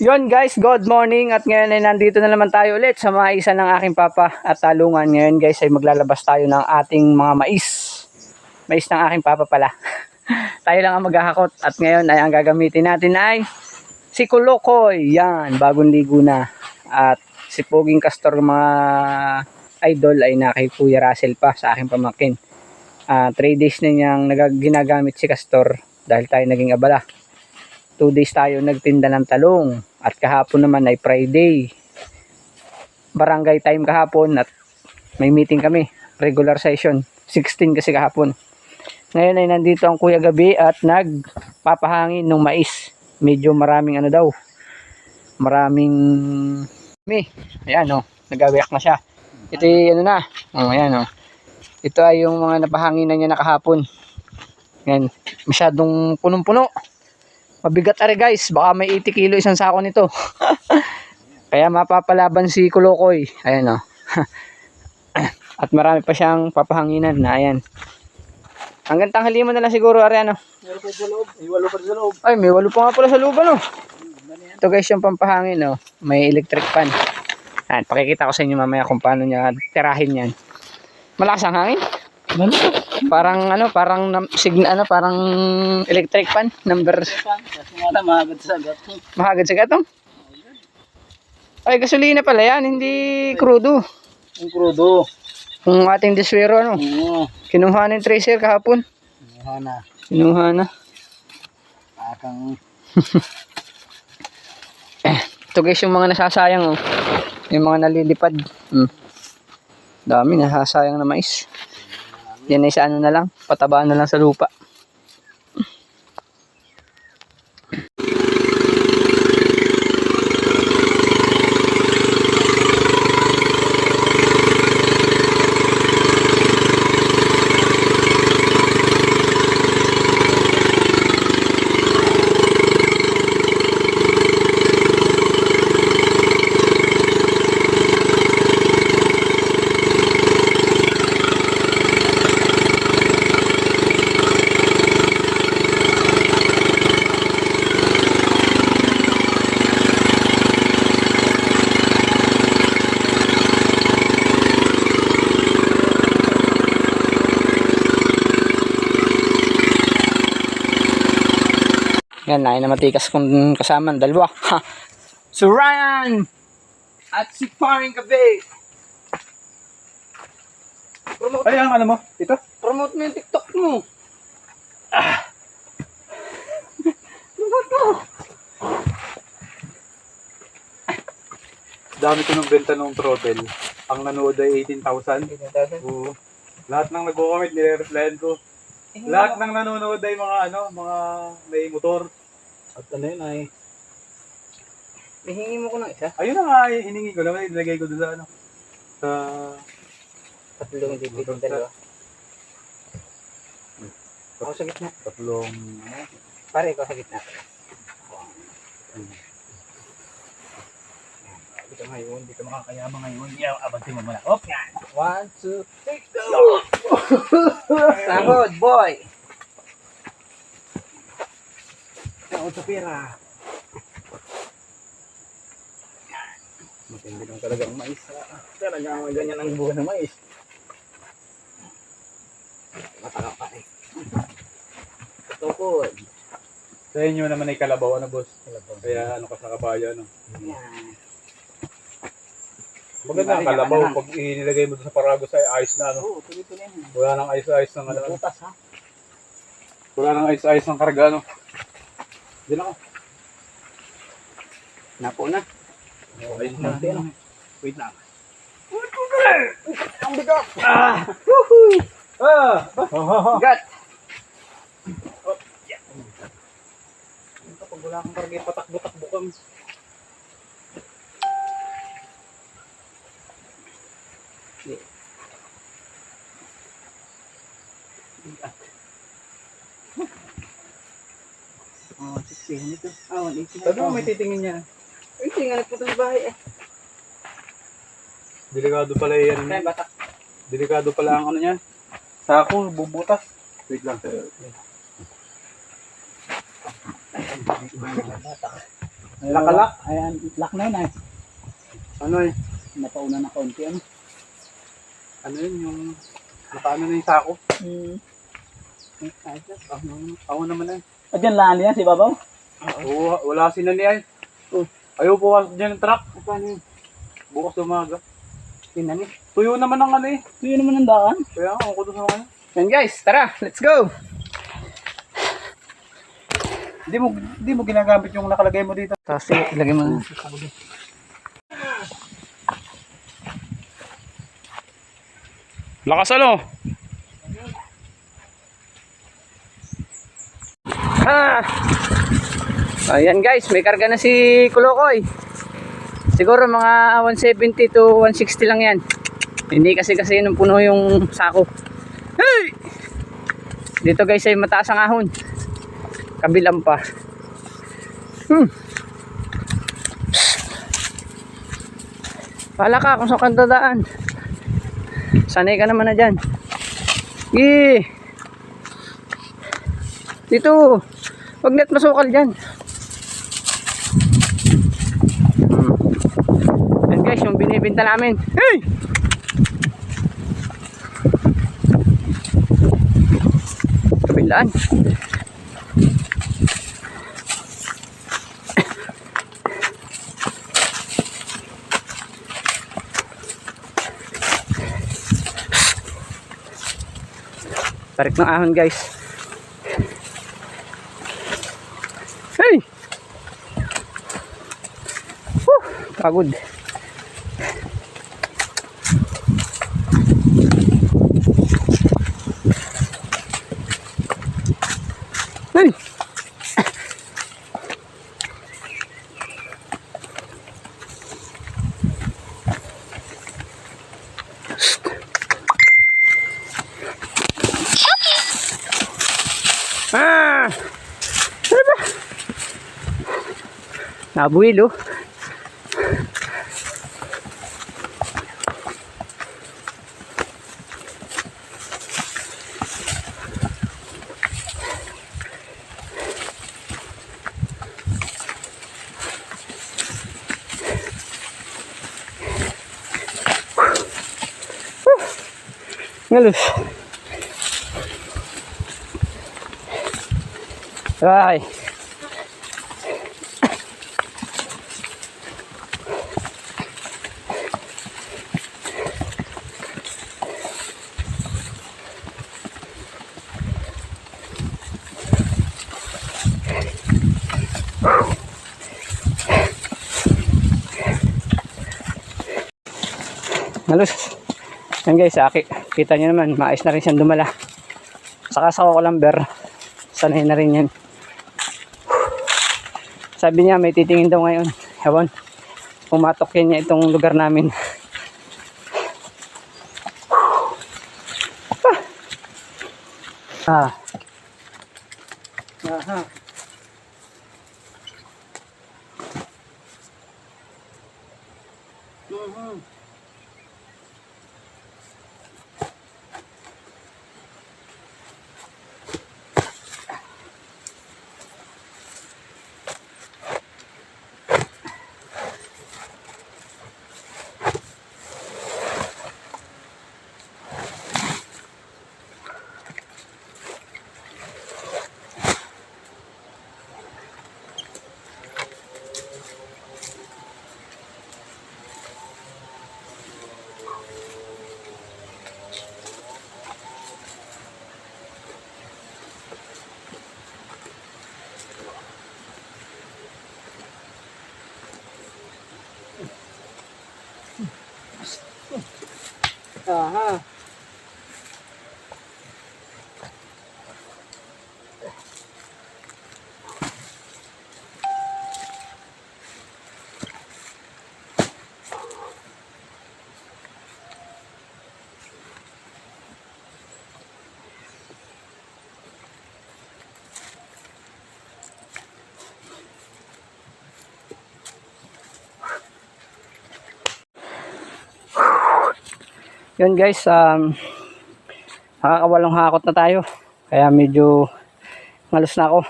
Yon guys, good morning at ngayon ay nandito na naman tayo ulit sa mga isa ng aking papa at talungan. Ngayon guys ay maglalabas tayo ng ating mga mais. Mais ng aking papa pala. tayo lang ang maghahakot at ngayon ay ang gagamitin natin ay si Kulokoy. Yan, bagong ligo na. At si Poging Castor mga idol ay na kay Kuya Russell pa sa aking pamakin. Ah, 3 days na niyang ginagamit si Castor dahil tayo naging abala. 2 days tayo nagtinda ng talong at kahapon naman ay Friday. Barangay time kahapon at may meeting kami. Regular session. 16 kasi kahapon. Ngayon ay nandito ang Kuya Gabi at nagpapahangin ng mais. Medyo maraming ano daw. Maraming mi. Ayan oh, nagawiyak na siya. Ito ay ano na. Oh, ayan oh. Ito ay yung mga napahanginan niya na kahapon. Yan, masyadong punong-puno. Mabigat are guys, baka may 80 kilo isang sako nito. Kaya mapapalaban si Kulokoy. Ayan o. At marami pa siyang papahanginan na ayan. Hanggang tanghali mo na lang siguro are ano. Meron pa sa loob. May walo pa sa loob. Ay, may walo pa nga pala sa loob ano. Ito guys yung pampahangin oh. May electric fan. Ayan, pakikita ko sa inyo mamaya kung paano niya tirahin yan. Malakas ang hangin. Ano? Parang ano, parang nam- sign ano, parang electric fan number mahagad sa agat. mahagad sa gatong. Ay, gasolina pala yan, hindi crudo. Ang krudo. Kung ating diswero, ano, Oo. kinuha ng tracer kahapon. Ano na. Kinuha na. Akang Ito guys, yung mga nasasayang, oh. Yung mga nalilipad. Hmm. Dami, nasasayang na mais. Yan ay sa ano na lang, patabaan na lang sa lupa. Yan, nain na matikas kong kasama, dalawa. Ha! Si Ryan! At si Paring Kabe! Promote, Ay, ang ano mo? Ito? promote mo yung TikTok mo. Ah. Promote mo. Dami ko ng benta ng throttle. Ang nanood ay 18,000. Oo. Lahat ng nagko-comment, nire-replyan ko. Lahat ng nanonood ay mga ano, mga may motor. At ano yun ay... Ihingi mo ko ng isa. Ayun na nga, ay hiningi ko naman, ilagay ko doon sa ano. Sa... Tatlong dipit, dalawa. Ako sa gitna. Tatlong... Pare, ikaw sa gitna. Dito ngayon, dito makakayama ngayon. Yaw, abanti mo muna. Op, yan! One, two, three, go! Sahod, boy! Yaw, sa pera. Matindi lang talaga ang mais. ah. Talaga ang ganyan ang buhay ng mais. Mataka pa eh. Tukod. Sa inyo naman ay kalabaw, ano boss? Kaya ano ka sa kabayo, ano? Yan. Maganda ang kalabaw. Pag inilagay mo sa paragos ay ayos na, ano? Oo, tuloy ko na yan. Wala nang ayos-ayos ng ano. Butas ha? Wala nang ayos-ayos ng karga, ano? Diyan ako. Napo na. Ayos na. Wait lang. Ang bigat! Ah! Bigat! Pag wala kang karga, patakbo-takbo kami. Oh, sisihin ito. Ah, 180 Sabi mo may titingin niya. Ay, tingnan po sa bahay eh. Delikado pala yan. Kaya batak. Delikado pala ang ano niya. Sako, bubutas. Wait lang. Lakalak. Ayan, lock na yun ay. Ano eh? Napauna na kaunti ano. Ano yun yung nakaano na yung sako? Hmm. Na. Ako, naman eh. At dyan laan yan si Babaw? Oo, wala sila ni ay. Oh, ayaw po dyan ng truck. Paano yun? Bukas umaga. Tingnan niyo. Tuyo naman ang ano eh. Yun naman ang daan. Kaya ako ko doon sa mga Yan guys, tara, let's go! Hindi mo, hindi mo ginagamit yung nakalagay mo dito. Tapos ilagay mo na. Lakas ano? Ah! Ayan guys, may karga na si Kulokoy. Siguro mga 170 to 160 lang yan. Hindi kasi kasi nung puno yung sako. Hey! Dito guys ay mataas ang ahon. Kabilang pa. Hmm. Pala ka kung saan ka dadaan. Sanay ka naman na dyan. Eh. Dito. Huwag net masukal dyan. Hmm. Yan guys, yung binibinta namin. Hey! Kabilaan. Tarik ng ahon guys. Hey! Woo! Pagod. Hey! Ah! Ano ba? Nabuhilo. Ngalus. Ay. Halos. Yan guys, aki. Kita nyo naman, maayos na rin siyang dumala. Saka sa kukulamber, sanay na rin yan. Sabi niya may titingin daw ngayon. Ewan. Pumatok yan niya itong lugar namin. Ah. Aha. 啊哈。Yun guys, um, nakakawalong hakot na tayo. Kaya medyo malos na ako.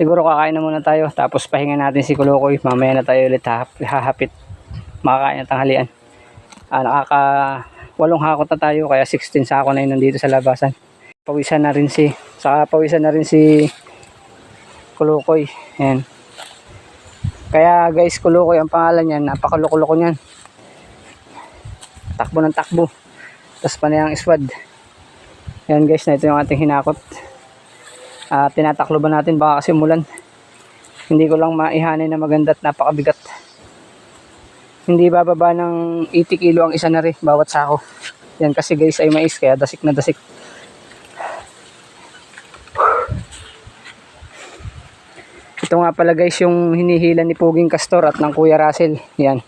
Siguro kakain na muna tayo tapos pahinga natin si Kulukoy. Mamaya na tayo ulit hahap- hahapit. Makakain ng tanghalian. Ah, nakaka walong hakot na tayo kaya 16 sako na yun nandito sa labasan. Pawisan na rin si saka pawisan na rin si Kulukoy. Ayan. Kaya guys, Kulukoy ang pangalan niyan. Napakaluko-luko niyan. Takbo ng takbo. Tapos panayang iswad. Ayan guys, na ito yung ating hinakot. Ah, tinatakloban natin baka kasi mulan. Hindi ko lang maihanay na maganda at napakabigat. Hindi bababa ng 80 kilo ang isa na rin bawat sako. Yan kasi guys ay mais kaya dasik na dasik. Ito nga pala guys yung hinihila ni Puging Castor at ng Kuya Russell. Yan.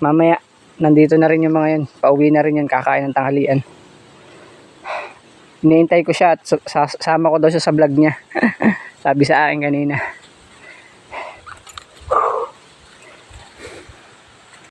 Mamaya, nandito na rin yung mga yan. Pauwi na rin yan, kakain ng tanghalian. Iniintay ko siya at sa- sa- sama ko daw siya sa vlog niya. Sabi sa akin kanina.